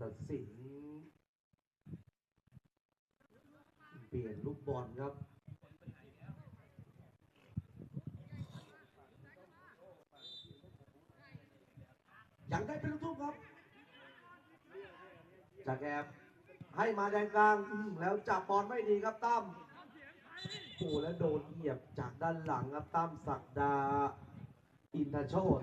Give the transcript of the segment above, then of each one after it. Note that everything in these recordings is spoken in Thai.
ตัดสิน เปลี่ยนลูกบอลครับยังได้เป็นลูกทุ่งครับ จากแอบให้มาแดนกลางแล้วจับบอลไม่ดีครับตั้มโอ้แล้วโดนเหยียบจากด้านหลังครับตั้มศักดา อินทโชต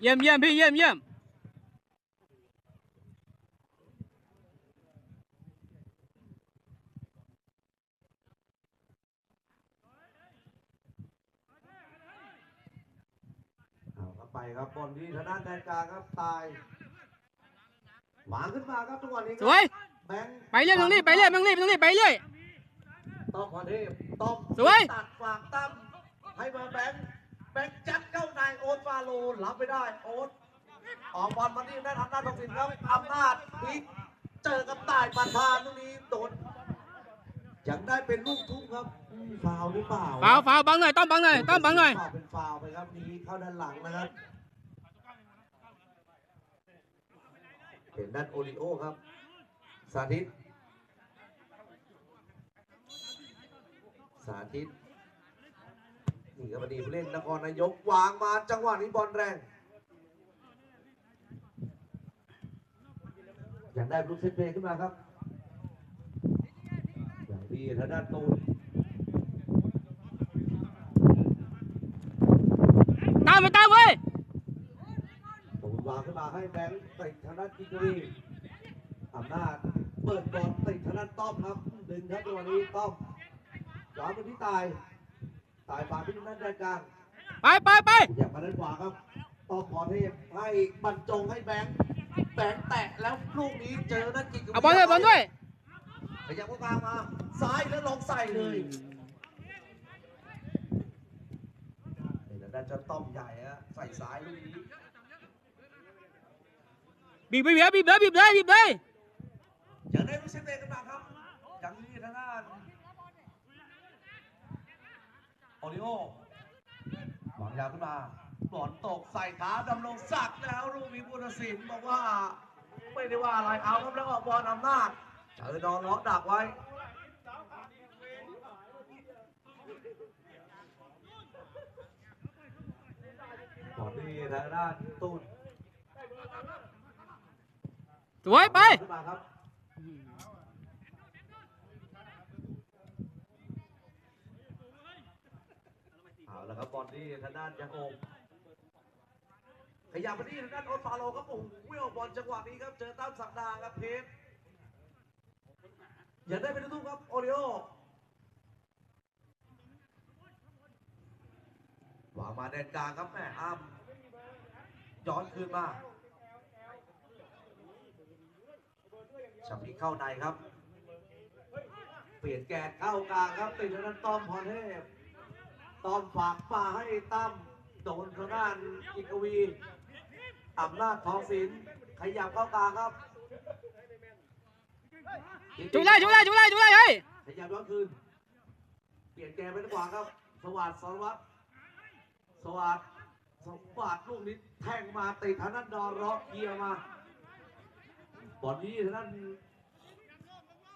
เยี่ยมเยี่ยมพี่เยี่ยมเยี่ยมเอาครับไปครับบอลที่ทางด้านแดนกลางครับตายหวางขึ้นมาครับทุกวันนี้คสรับวยแบงค์ไปเรื่อยไม่ต้องรีบไปเรื่อยไม่ต้องรีบไม่ต้องรีบไปเรื่อยต้องพอเทพต้องสวยตัดฝากตั้มให้มาแบงค์แบงค์จัดเข้า ในโอ๊ตฟาโลรับไม่ได้โอ๊ตออกบอลมาที่ด้านอำนาจทองสินครับอำนาจพลิกเจอกับต่ายปันธานตรงนี้โดนยังได้เป็นลูกทุ่งครับอืมฟาวล์หรือเปล่าฟาวฟาวบังหน่อยต้อมบังหน่อยต้อมบังหน่อยเป็นฟาวล์ไปครับหนี้เข้าด้านหลังนะครับเป็นด้านโอริโอครับ สาธิต สาธิต นี่ครับอดีตผู้เล่นนครนายกวางมาจังหวะนี้บอลแรง อยากได้ลูกเซตเพลย์ขึ้นมาครับอย่างดีทางด้านตูนตามไปตามเว้ยผมวางขึ้นมาให้แบงค์ติดทางด้านกิกรีอำนาจเปิดบอลติดทางด้านต้อมครับดึงครับในวันนี้ต้อมย้อนไปที่ตาย ตายฝากที่ทางด้านแดนกลางไปไปไปอยากมาด้านขวาครับต้อมพรเทพให้บรรจงให้แบงค์แบงค์แตะแล้วลูกนี้เจอด้านกิกรีเอาบอลด้วยบอลด้วยขยับเข้ากลางมาซ้ายแล้วลงใส่เลยนี่ทางด้านเจ้าต้อมใหญ่ฮะใส่ซ้ายลูกนี้บีบไปเบียบีบเลยบีบเลยบีบเลยยังได้ลูกเซตเตะขึ้นมาครับยังนี่ทางด้านโอ ริโอหวังยาวขึ้นมาบอลตกใส่ขาดำรงศักดิ์แล้วลูกมีบุญศิลป์บอกว่า ไม่ได้ว่าอะไรเอาครับแล้วออกบอลอำนาจเจอดอนล้อดักไว้บอลนี่ทางด้านตูนสวยไป ขึ้นมาครับ เอา ละครับบอลนี่ทางด้านยังโอมขยับมาที่ทางด้านโอตฟาโลครับโอ้โหวิ่งออกบอลจังหวะนี้ครับเจอตั้มสักดาครับเพชรอย่าได้เป็นลูกทุ่งครับโอริโอวางมาแดนกลางครับแม่อ้ามย้อนคืนมาชับพีเข้าในครับ เปลี่ยนแกนเข้ากลางครับติดทางด้านต้อมพรเทพ ต้อมฝากมาให้ตั้มโดนทางด้านกิกวีอำนาจทองศิลป์ขยับเข้ากลางครับจุเลยจุเลยจุเลยจุเลยเฮ้ยขยับย้อนคืน เปลี่ยนแกนไปทางขวาครับ สวัสดิ์สรวัตรสวัสดิ์สมบัติลูกนี้แทงมาติดทางด้านดอนร็อกเกียร์มาบอลนี้ทางด้าน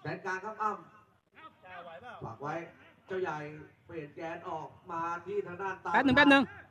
แดนกลางครับอ้ำฝากไว้ เจ้าใหญ่เปลี่ยนแกนออกมาที่ทางด้านตาแป๊บหนึ่งแป๊บหนึ่ง